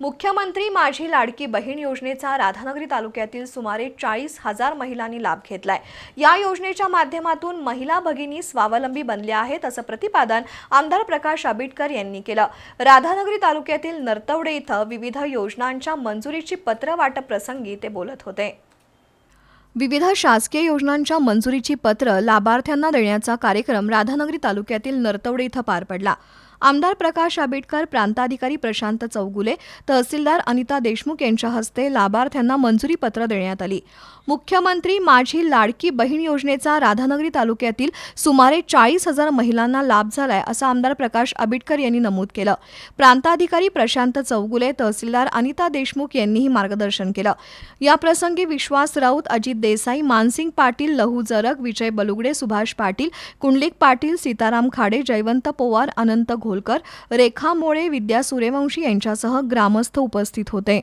मुख्यमंत्री माझी लाडकी बहीण योजनेचा राधानगरी तालुक्यातील सुमारे चाळीस हजार महिलांनी लाभ घेतलाय. या योजनेच्या माध्यमातून महिला भगिनी स्वावलंबी बनल्या आहेत असं प्रतिपादन आमदार प्रकाश आबिटकर यांनी केलं. राधानगरी तालुक्यातील नरतवडे इथं विविध योजनांच्या मंजुरीची पत्र वाटप प्रसंगी ते बोलत होते. विविध शासकीय योजनांच्या मंजुरीची पत्र लाभार्थ्यांना देण्याचा कार्यक्रम राधानगरी तालुक्यातील नरतवडे इथं पार पडला. आमदार प्रकाश आंबेडकर प्रांताधिकारी प्रशांत चौगुले तहसीलदार अनिता देशमुख यांच्या हस्ते लाभार्थ्यांना मंजुरी पत्र देण्यात आली. मुख्यमंत्री माझी लाडकी बहीण योजनेचा राधानगरी तालुक्यातील सुमारे चाळीस हजार महिलांना लाभ झालाय असं आमदार प्रकाश आंबेडकर यांनी नमूद केलं. प्रांताधिकारी प्रशांत चौगुले तहसीलदार अनिता देशमुख यांनीही मार्गदर्शन केलं. या प्रसंगी विश्वास राऊत अजित देसाई मानसिंग पाटील लहू जरग विजय बलुगडे सुभाष पाटील कुंडलिक पाटील सीताराम खाडे जयवंत पोवार अनंत खोलकर रेखा मोळे विद्या सूर्यवंशी यांच्यासह ग्रामस्थ उपस्थित होते.